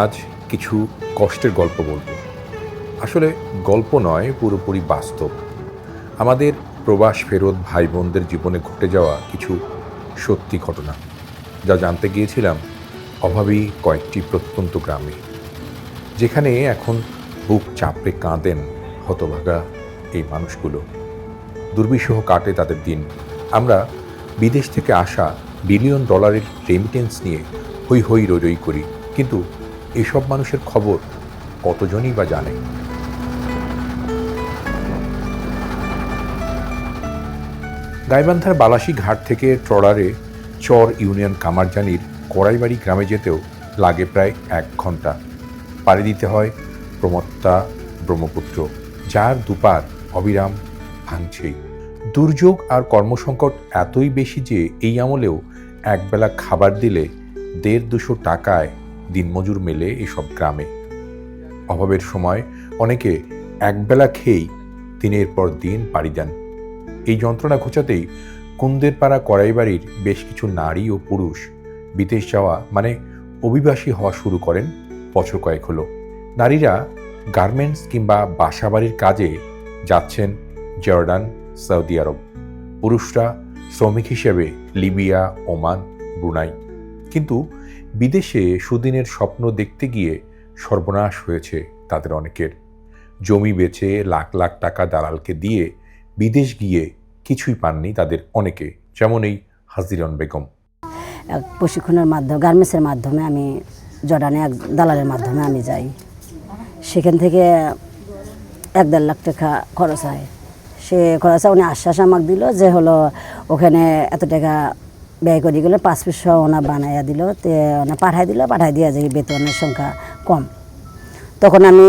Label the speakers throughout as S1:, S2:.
S1: আজ কিছু কষ্টের গল্প বলব। আসলে গল্প নয়, পুরোপুরি বাস্তব। আমাদের প্রবাস, ফেরত ভাই বোনদের জীবনে ঘটে যাওয়া কিছু সত্যি ঘটনা, যা জানতে গিয়েছিলাম অভাবী কয়েকটি প্রত্যন্ত গ্রামে, যেখানে এখন বুক চাপড়ে কাঁদেন হতভাগা এই মানুষগুলো। দুর্বিষহ কাটে তাদের দিন। আমরা বিদেশ থেকে আসা বিলিয়ন ডলারের রেমিটেন্স নিয়ে হই রই রই করি, কিন্তু এসব মানুষের খবর কতজনই বা জানে? গাইবান্ধার বালাসি ঘাট থেকে ট্রলারে চর ইউনিয়ন কামারজানির কড়াইবাড়ি গ্রামে যেতেও লাগে প্রায় এক ঘণ্টা পাড়ি দিতে হয় প্রমত্তা ব্রহ্মপুত্র, যার দুপার অবিরাম ভাঙছেই। দুর্যোগ আর কর্মসংকট এতই বেশি যে এই আমলেও একবেলা খাবার দিলে দেড় দুশো টাকায় দিনমজুর মেলে এসব গ্রামে। অভাবের সময় অনেকে একবেলা খেয়েই দিনের পর দিন পাড়ি দেন। এই যন্ত্রণা ঘোচাতেই কুন্দের পাড়া কড়াইবাড়ির বেশ কিছু নারী ও পুরুষ বিদেশ যাওয়া মানে অভিবাসী হওয়া শুরু করেন বছর কয়েক হলো। নারীরা গার্মেন্টস কিংবা বাসাবাড়ির কাজে যাচ্ছেন জর্ডান, সৌদি আরব। পুরুষরা শ্রমিক হিসেবে লিবিয়া, ওমান, ব্রুনাই। কিন্তু বিদেশে সুদিনের স্বপ্ন দেখতে গিয়ে সর্বনাশ হয়েছে তাদের অনেকের। জমি বেচে লাখ লাখ টাকা দালালকে দিয়ে বিদেশ গিয়ে কিছুই পাননি তাদের অনেকে, যেমন এই হাজিরন বেগম।
S2: প্রশিক্ষণের মাধ্যমে, গার্মেন্টসের মাধ্যমে আমি জর্ডানে এক দালালের মাধ্যমে আমি যাই। সেখান থেকে এক দেড় লাখ টাকা খরচ হয়। সে খরচ উনি আশ্বাস আমাকে দিল যে হলো ওখানে এত টাকা ব্যয় করে গেলে পাঁচ পিসা ওনা বানাইয়া দিল তে ওনা পাঠাই দিল পাঠাই দিয়া যে বেতনের সংখ্যা কম। তখন আমি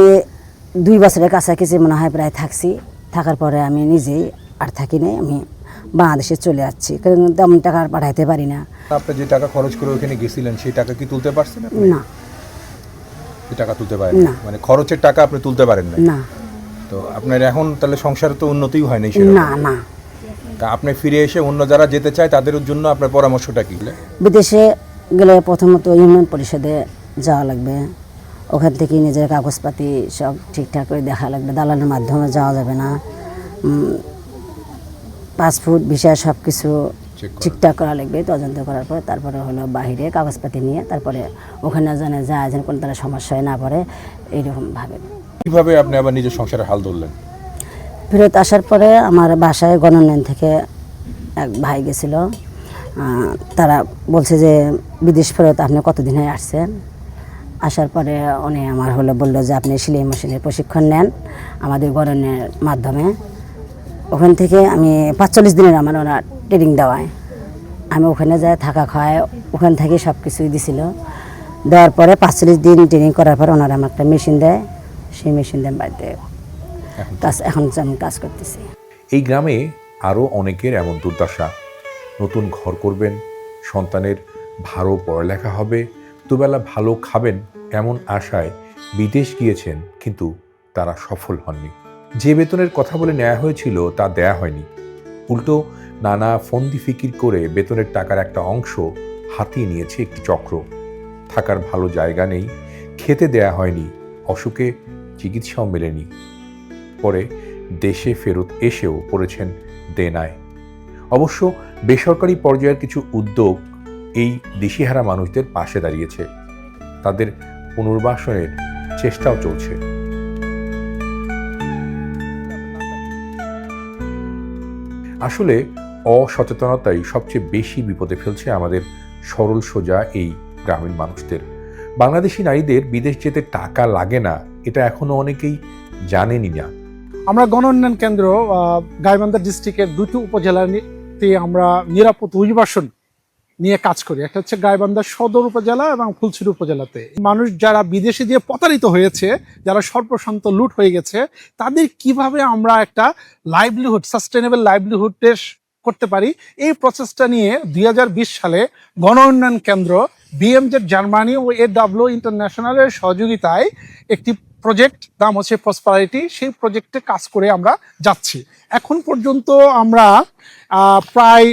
S2: দুই বছরের কাছাকাছি মনে হয় প্রায় থাকছি। থাকার পরে আমি নিজেই আর থাকি নাই আমি বাংলাদেশে চলে যাচ্ছি কারণ তেমন টাকা আর পাঠাইতে পারি না।
S1: আপনি যে টাকা খরচ করে ওখানে গেছিলেন সেই টাকা কি তুলতে পারছেন
S2: না।
S1: টাকা তুলতে পারেন
S2: না।
S1: মানে খরচের টাকা আপনি তুলতে পারেন না
S2: না।
S1: তো আপনার এখন তাহলে সংসারে তো উন্নতিই হয় সেরকম।
S2: না না।
S1: তা আপনি ফিরে এসে অন্য যারা যেতে চায় তাদের জন্য আপনার পরামর্শটা কি?
S2: বিদেশে গেলে প্রথমত ইউনিয়ন পরিষদে যাওয়া লাগবে। ওখান থেকে নিজের কাগজপাতি সব ঠিকঠাক করে দেখা লাগবে। দালালের মাধ্যমে যাওয়া যাবে না। পাসপোর্ট ভিসা সব কিছু ঠিকঠাক করা লাগবে তদন্ত করার পর তারপরে হলো বাহিরে কাগজপাতি নিয়ে তারপরে ওখানে যেন যায় যেন কোনো তারা সমস্যায় না পড়ে এইরকমভাবে।
S1: কীভাবে আপনি আবার নিজের সংসারে হাল ধরলেন?
S2: ফেরত আসার পরে আমার বাসায় গণন্যান থেকে এক ভাই গেছিল। তারা বলছে যে, বিদেশ ফেরত আপনি কতদিন হয়ে আসছেন আসার পরে উনি আমার হলো বলল যে, আপনি সেলাই মেশিনের প্রশিক্ষণ নেন আমাদের গণনের মাধ্যমে। ওখান থেকে আমি পাঁচচল্লিশ দিনের আমার ওনার ট্রেনিং দেওয়ায়। আমি ওখানে যাই, থাকা খাওয়ায়, ওখান থেকে সব কিছুই দিছিল। দেওয়ার পরে পাঁচচল্লিশ দিন ট্রেনিং করার পর ওনারা আমার একটা মেশিন দেয়। সেই মেশিন দিয়ে বাড়িতে কাজ এখন আমি কাজ করতেছি।
S1: এই গ্রামে আরও অনেকের এমন দুর্দশা। নতুন ঘর করবেন সন্তানের ভালো পড়ালেখা হবে দুবেলা ভালো খাবেন এমন আশায় বিদেশ গিয়েছেন কিন্তু তারা সফল হননি। যে বেতনের কথা বলে নেওয়া হয়েছিল তা দেয়া হয়নি। উল্টো নানা ফন্দি ফিকির করে বেতনের টাকার একটা অংশ হাতিয়ে নিয়েছে একটি চক্র। থাকার ভালো জায়গা নেই খেতে দেয়া হয়নি অসুখে চিকিৎসাও মেলেনি। পরে দেশে ফেরত এসেও পড়েছেন দেনায় অবশ্য বেসরকারি পর্যায়ের কিছু উদ্যোগ এই দিশিহারা মানুষদের পাশে দাঁড়িয়েছে। তাদের পুনর্বাসনের চেষ্টাও চলছে। আসলে অসচেতনতাই সবচেয়ে বেশি বিপদে ফেলছে আমাদের সরল সোজা এই গ্রামীণ মানুষদের। বাংলাদেশি নারীদের বিদেশ যেতে টাকা লাগে না, এটা এখনও অনেকেই জানেনই না।
S3: আমরা গণ উন্নয়ন কেন্দ্র গাইবান্ধা ডিস্ট্রিক্টের দুটি উপজেলাতে আমরা নিরাপদ অভিবাসন নিয়ে কাজ করি। একটা হচ্ছে গাইবান্ধা সদর উপজেলা এবং ফুলছড়ি উপজেলাতে। মানুষ যারা বিদেশে দিয়ে প্রতারিত হয়েছে, যারা সর্বশান্ত লুট হয়ে গেছে, তাদের কীভাবে আমরা একটা লাইভলিহুড সাস্টেনেবল লাইভলিহুড করতে পারি? এই প্রসেসটা নিয়ে দুই হাজার বিশ সালে গণ উন্নয়ন কেন্দ্র বিএমজেড জার্মানি ও এ ডাব্লিউ ইন্টারন্যাশনালের সহযোগিতায় একটি প্রজেক্ট নাম হচ্ছে প্রসপারিটি সেই প্রজেক্টে কাজ করে আমরা যাচ্ছি। এখন পর্যন্ত আমরা প্রায়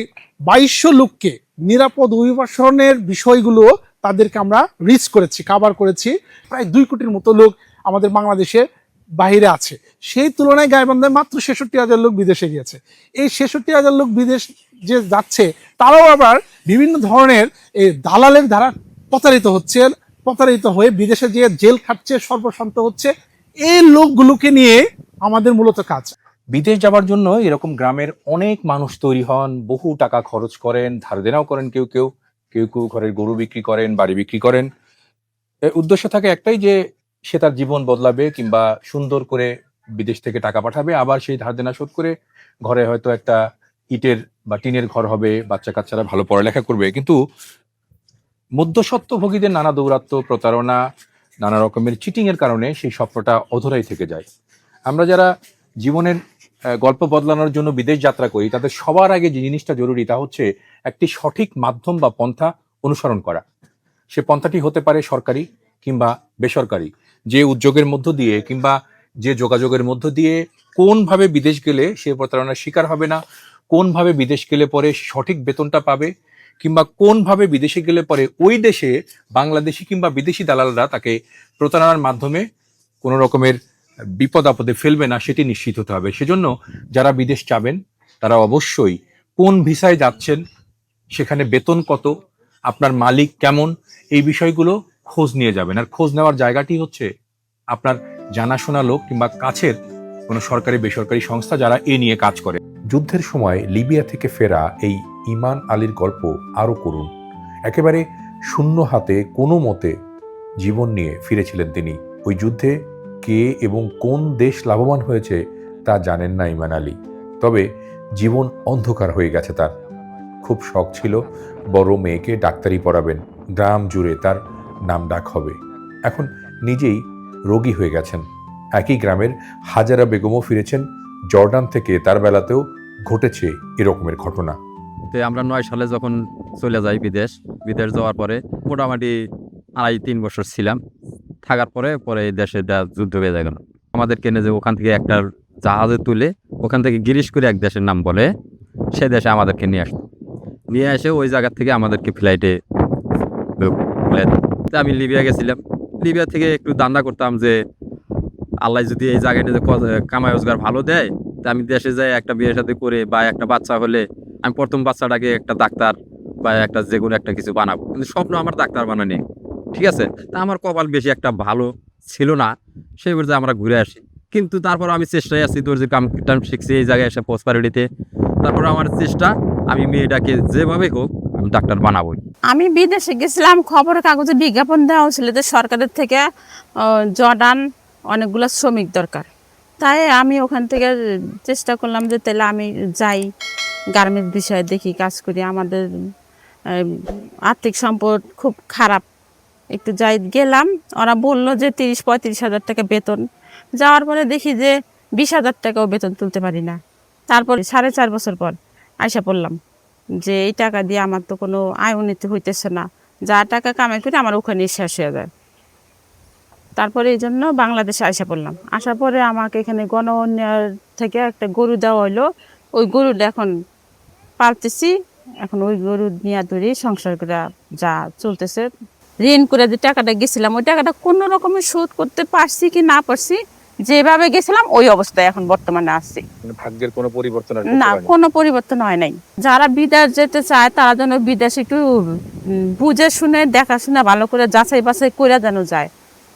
S3: বাইশশো লোককে নিরাপদ অভিবাসনের বিষয়গুলো তাদেরকে আমরা রিচ করেছি কাভার করেছি। প্রায় দুই কোটির মতো লোক আমাদের বাংলাদেশে বাইরে আছে। সেই তুলনায় গাইবান্ধায় মাত্র ছেষট্টি হাজার লোক বিদেশে গিয়েছে। এই ছেষট্টি হাজার লোক বিদেশ যে যাচ্ছে, তারাও আবার বিভিন্ন ধরনের এই দালালের দ্বারা প্রতারিত হচ্ছে প্রতারিত হয়ে বিদেশে গিয়ে জেল খাটছে, সর্বশান্ত হচ্ছে, এই লোকগুলোকে নিয়ে আমাদের মূলত কাজ।
S1: বিদেশ যাবার জন্য এরকম গ্রামের অনেক মানুষ তৈরি হন, বহু টাকা খরচ করেন, ধার দেনাও করেন কেউ কেউ কেউ কেউ ঘরের গরু বিক্রি করেন, বাড়ি বিক্রি করেন। উদ্দেশ্য থাকে একটাই যে সে তার জীবন বদলাবে কিংবা সুন্দর করে বিদেশ থেকে টাকা পাঠাবে, আবার সেই ধার দেনা শোধ করে ঘরে হয়তো একটা ইটের বা টিনের ঘর হবে বাচ্চা কাচ্চারা ভালো পড়ালেখা করবে। কিন্তু মধ্যস্বত্বভোগীদের নানা দৌরাত্ম প্রতারণা, নানা রকমের চিটিং এর কারণে সেই স্বপ্নটা অধরাই থেকে যায়। আমরা যারা জীবনের গল্প বদলানোর জন্য বিদেশ যাত্রা করি, তাদের সবার আগে যে জিনিসটা জরুরি তা হচ্ছে একটি সঠিক মাধ্যম বা পন্থা অনুসরণ করা। সে পন্থাটি হতে পারে সরকারি কিংবা বেসরকারি। যে উদ্যোগের মধ্য দিয়ে কিংবা যে যোগাযোগের মধ্য দিয়ে কোনভাবে বিদেশ গেলে সে প্রতারণার শিকার হবে না, কোনভাবে বিদেশ গেলে পরে সঠিক বেতনটা পাবে কিংবা কোনভাবে বিদেশে গেলে পরে ওই দেশে বাংলাদেশি কিংবা বিদেশি দালালরা তাকে প্রতারণার মাধ্যমে কোনো রকমের বিপদ আপদে ফেলবে না, সেটি নিশ্চিত হতে হবে। সেজন্য যারা বিদেশ যাবেন, তারা অবশ্যই কোন ভিসায় যাচ্ছেন, সেখানে বেতন কত, আপনার মালিক কেমন, এই বিষয়গুলো খোঁজ নিয়ে যাবেন। আর খোঁজ নেওয়ার জায়গাটি হচ্ছে আপনার জানাশোনা লোক কিংবা কাছের কোনো সরকারি, বেসরকারি সংস্থা যারা এ নিয়ে কাজ করে। যুদ্ধের সময় লিবিয়া থেকে ফেরা এই ইমান আলীর গল্প আরও করুন। একেবারে শূন্য হাতে কোনো মতে জীবন নিয়ে ফিরেছিলেন তিনি। ওই যুদ্ধে কে এবং কোন দেশ লাভবান হয়েছে তা জানেন না ইমান আলী। তবে জীবন অন্ধকার হয়ে গেছে তার। খুব শখ ছিল বড় মেয়েকে ডাক্তারি পড়াবেন। গ্রাম জুড়ে তার নাম ডাক হবে। এখন নিজেই রোগী হয়ে গেছেন। একই গ্রামের হাজারা বেগমও ফিরেছেন। জর্ডান থেকে তার বেলাতেও ঘটেছে এরকমের ঘটনা।
S4: তো আমরা নয় সালে যখন চলে যাই বিদেশ বিদেশ যাওয়ার পরে মোটামুটি আড়াই তিন বছর ছিলাম। থাকার পরে পরে দেশে যুদ্ধ হয়ে যায় গেল। আমাদেরকে এনে যে ওখান থেকে একটা জাহাজে তুলে ওখান থেকে গিরিশ করে এক দেশের নাম বলে সে দেশে আমাদেরকে নিয়ে আসতো নিয়ে এসে ওই জায়গার থেকে আমাদেরকে ফ্লাইটে আমি লিবিয়া গেছিলাম। লিবিয়া থেকে একটু দান্দা করতাম যে আল্লাহ যদি এই জায়গাটা যে কামাই রোজগার ভালো দেয়, তা আমি দেশে যাই একটা বিয়ের সাথে করে বা একটা বাচ্চা হলে আমি প্রথম বাচ্চাটাকে একটা ডাক্তার বা একটা যে কোনো একটা কিছু বানাবো। কিন্তু স্বপ্ন আমার ডাক্তার বানানি। ঠিক আছে? তা আমার কপাল বেশি একটা ভালো ছিল না। সেই বলতে আমরা ঘুরে আসি। কিন্তু তারপর আমি চেষ্টায় আছি, তোর যে কাম শিখছি, এই জায়গায় এসে প্রসপারিটিতে তারপর আমার চেষ্টা, আমি মেয়েটাকে যেভাবে হোক, আমি ডাক্তার বানাবোই।
S5: আমি বিদেশে গেছিলাম খবরের কাগজে বিজ্ঞাপন দেওয়া হয়েছিল যে সরকারের থেকে জর্ডান অনেকগুলো শ্রমিক দরকার। তাই আমি ওখান থেকে চেষ্টা করলাম যে তাহলে আমি যাই। গার্মেন্টস বিষয়ে দেখি, কাজ করি, আমাদের আর্থিক সম্পদ খুব খারাপ। একটু যাই গেলাম, ওরা বলল যে তিরিশ পঁয়ত্রিশ হাজার টাকা বেতন। যাওয়ার পরে দেখি যে বিশ হাজার টাকাও বেতন তুলতে পারি না। তারপর সাড়ে চার বছর পর আইসা পড়লাম যে এই টাকা দিয়ে আমার তো কোনো আয় উন্নতি হইতেছে না। যা টাকা কামাই করে আমার ওখানে শেষ হয়ে যায়। তারপরে এই জন্য বাংলাদেশে আসা পড়লাম। আসার পরে আমাকে এখানে গণ থেকে একটা গরু দেওয়া হলো ওই গরুটা এখন পালতেছি এখন ওই গরু নিয়ে ধরে সংসার করে যা চলতেছে। ঋণ করে যে টাকাটা গেছিলাম ওই টাকাটা কোনো রকমের শোধ করতে পারছি কি না পারছি যেভাবে গেছিলাম ওই অবস্থায় এখন বর্তমানে আসছি
S1: মানে ভাগ্যের কোনো পরিবর্তন
S5: না কোনো পরিবর্তন হয় নাই। যারা বিদেশ যেতে চায় তারা যেন বিদেশ একটু বুঝে শুনে দেখাশোনা ভালো করে যাচাই বাছাই করে যেন যায়।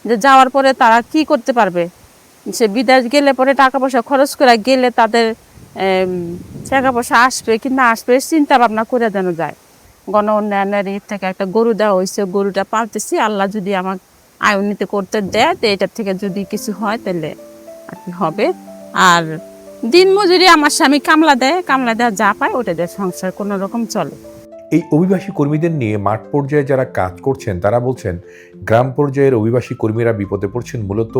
S5: যে যাওয়ার পরে তারা কি করতে পারবে? সে বিদেশ গেলে পরে টাকা পয়সা খরচ করে গেলে তাদের টাকা পয়সা আসবে কি না আসবে চিন্তা ভাবনা করে যেন যায়। গণ উন্নয়নের ই থেকে একটা গরু দেওয়া হয়েছে, গরুটা পালতেছি, আল্লাহ যদি আমার আয় উন্নতি করতে দেয়, তো এটার থেকে যদি কিছু হয়, তাহলে আর কি হবে। আর দিন মজুরি আমার স্বামী কামলা দেয়, কামলা দেওয়া যা পায়, ওটা দিয়ে সংসার কোনো রকম চলে।
S1: এই অভিবাসী কর্মীদের নিয়ে মাঠ পর্যায়ে যারা কাজ করছেন, তারা বলছেন, গ্রাম পর্যায়ের অভিবাসী কর্মীরা বিপদে পড়ছেন মূলত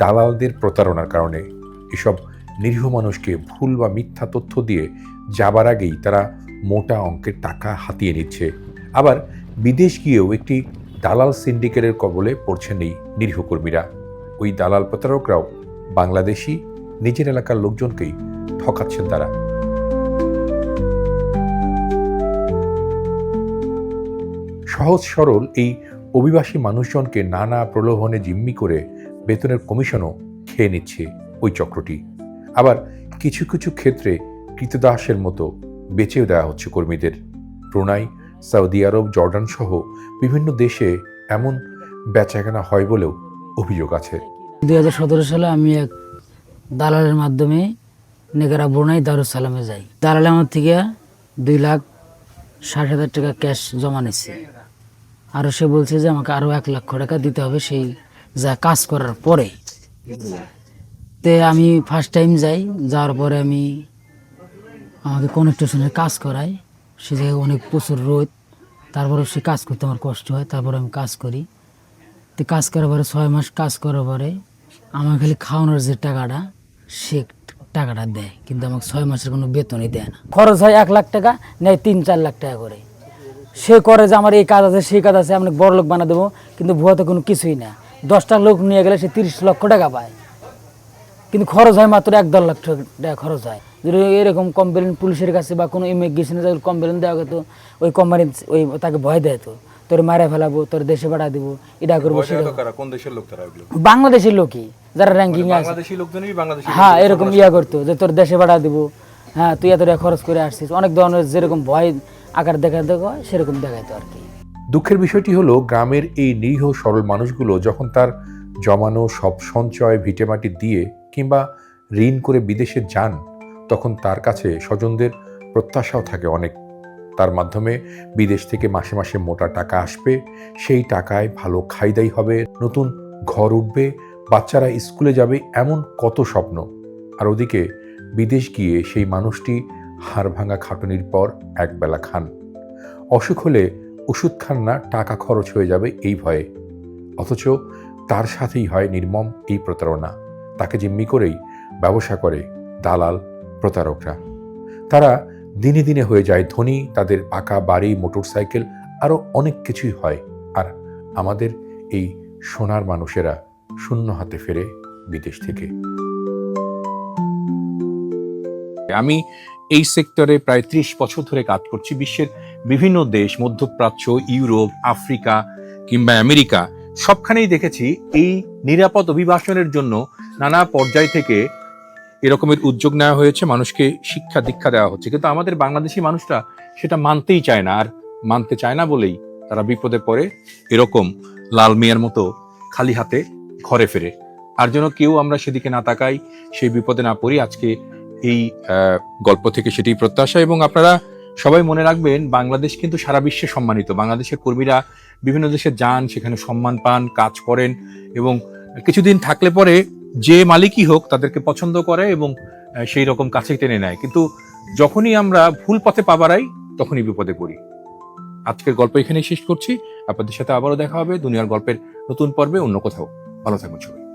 S1: দালালদের প্রতারণার কারণে। এসব নিরীহ মানুষকে ভুল বা মিথ্যা তথ্য দিয়ে যাবার আগেই তারা মোটা অঙ্কের টাকা হাতিয়ে নিচ্ছে। আবার বিদেশ গিয়েও একটি দালাল সিন্ডিকেটের কবলে পড়ছেন এই নিরীহ কর্মীরা। ওই দালাল প্রতারকরাও বাংলাদেশি, নিজের এলাকার লোকজনকেই ঠকাচ্ছেন তারা। সহজ সরল এই অভিবাসী মানুষজনকে নানা প্রলোভনে জিম্মি করে বেতনের কমিশনও খেয়ে নিচ্ছে ওই চক্রটি। আবার কিছু কিছু ক্ষেত্রে কৃতদাসের মতো বেচেও দেওয়া হচ্ছে কর্মীদের। ব্রুনাই সৌদি আরব, জর্ডান সহ বিভিন্ন দেশে এমন বেচাকেনা হয় বলেও অভিযোগ আছে।
S6: দুই হাজার সতেরো সালে আমি এক দালালের মাধ্যমে নেগারা বোনাই দারুসালামে যাই। দালাল আমার থেকে দুই লাখ ষাট হাজার টাকা ক্যাশ জমা নিচ্ছে আরও সে বলছে যে আমাকে আরও এক লক্ষ টাকা দিতে হবে, সেই যা কাজ করার পরে। তে আমি ফার্স্ট টাইম যাই, যাওয়ার পরে আমি আমাকে কনেকটেশনের কাজ করাই। সে জায়গায় অনেক প্রচুর রোদ, তারপরে সে কাজ করতে আমার কষ্ট হয়, তারপরে আমি কাজ করি। তো কাজ করার পরে ছয় মাস কাজ করার পরে আমার খালি খাওয়ানোর যে টাকাটা, সে টাকাটা দেয়, কিন্তু আমাকে ছয় মাসের কোনো বেতনই দেয় না। খরচ হয় এক লাখ টাকা, নেয় তিন চার লাখ টাকা করে। সে করে যে আমার এই কাজ আছে, সেই কাজ আছে, আমি বড় লোক বানা দেবো, কিন্তু ভুয়াতে কোনো কিছুই না। দশটা লোক নিয়ে গেলে সে তিরিশ লক্ষ টাকা পায়। কিন্তু খরচ হয় মাত্র এক দেড় লাখ টাকা খরচ হয়। যদি এরকম কমপ্লেন পুলিশের কাছে বা কোনো ইমিগ্রেশনে যদি কমপ্লেন দেওয়া হতো ওই কোম্পানি ওই তাকে ভয় দেয় তো। তোর মারা ফেলাবো তোর দেশে পাঠা দিব এটা করব সেটা করব।
S1: কোন দেশের লোক তারা ওগুলো
S6: বাংলাদেশের লোকই যারা র্যাঙ্কিং আছে।
S1: বাংলাদেশি লোকজনই বাংলাদেশি
S6: হ্যাঁ এরকম ইয়া করতো যে তোর দেশে পাঠা দিব হ্যাঁ তুই এত খরচ করে আসছিস। অনেক ধরনের যেরকম ভয় আকার দেখা দেখা হয় সেরকম দেখাইতো আর কি।
S1: দুঃখের বিষয়টি হলো গ্রামের এই নিরীহ সরল মানুষগুলো যখন তার জমানো সব সঞ্চয় ভিটেমাটি দিয়ে কিংবা ঋণ করে বিদেশে যান, তখন তার কাছে স্বজনদের প্রত্যাশাও থাকে অনেক। তার মাধ্যমে বিদেশ থেকে মাসে মাসে মোটা টাকা আসবে, সেই টাকায় ভালো খাইদাই হবে, নতুন ঘর উঠবে, বাচ্চারা স্কুলে যাবে এমন কত স্বপ্ন। আর ওদিকে বিদেশ গিয়ে সেই মানুষটি হাড় ভাঙা খাটুনির পর একবেলা খান। অসুখ হলে ওষুধ খান না, টাকা খরচ হয়ে যাবে এই ভয়ে। অথচ তার সাথেই হয় নির্মম এই প্রতারণা। তাকে জিম্মি করেই ব্যবসা করে দালাল, প্রতারকরা। তারা দিনে দিনে হয়ে যায় ধনী, তাদের পাকা বাড়ি, মোটরসাইকেল আরও অনেক কিছুই হয়। আর আমাদের এই সোনার মানুষেরা শূন্য হাতে ফেরে বিদেশ থেকে। আমি এই সেক্টরে প্রায় ত্রিশ বছর ধরে কাজ করছি। বিশ্বের বিভিন্ন দেশ, মধ্যপ্রাচ্য, ইউরোপ, আফ্রিকা কিংবা আমেরিকা, সবখানেই দেখেছি এই নিরাপদ অভিবাসনের জন্য নানা পর্যায় থেকে এরকমের উদ্যোগ নেওয়া হয়েছে, মানুষকে শিক্ষা দীক্ষা দেওয়া হচ্ছে। কিন্তু আমাদের বাংলাদেশি মানুষরা সেটা মানতেই চায় না, আর মানতে চায় না বলেই তারা বিপদে পড়ে এরকম লাল মিয়ার মতো খালি হাতে ঘরে ফেরে। আর যেন কেউ আমরা সেদিকে না তাকাই, সেই বিপদে না পড়ি, আজকে এই গল্প থেকে সেটি প্রত্যাশা। এবং আপনারা সবাই মনে রাখবেন, বাংলাদেশ কিন্তু সারা বিশ্বে সম্মানিত। বাংলাদেশের কর্মীরা বিভিন্ন দেশে যান, সেখানে সম্মান পান, কাজ করেন এবং কিছুদিন থাকলে পরে যে মালিকই হোক তাদেরকে পছন্দ করে এবং সেই রকম কাছে টেনে নেয়। কিন্তু যখনই আমরা ভুল পথে পা বাড়াই, তখনই বিপদে পড়ি। আজকের গল্প এখানেই শেষ করছি। আপনাদের সাথে আবারও দেখা হবে। দুনিয়ার গল্পের নতুন পর্বে অন্য কোথাও। ভালো থাকবেন সবাই।